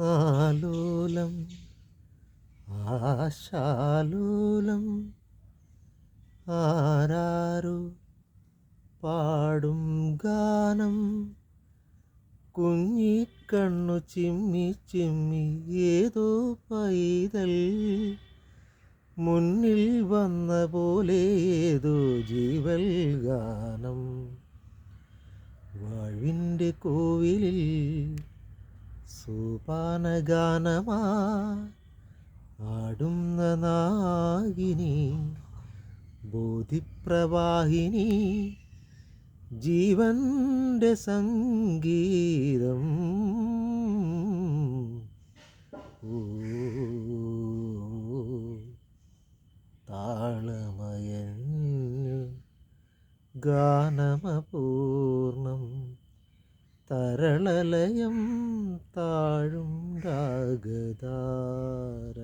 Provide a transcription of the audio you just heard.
ആലോലം ആശാലോലം ആരാരു പാടും ഗാനം കുഞ്ഞിക്കണ്ണു ചിമ്മി ചിമ്മി ഏതോ പൈതൽ മുന്നിൽ വന്ന പോലെ ഏതോ ജീവൽ ഗാനം. വാഴിന്റെ കോവിലിൽ സോപാനഗാനമാ ആടുന്ന നാഗിനി ബോധിപ്രവാഹിനി ജീവന്റെ സംഗീതം. താളമയൻ ഗാനമപൂർണം. തരളലയം താഴും രാഗധാര.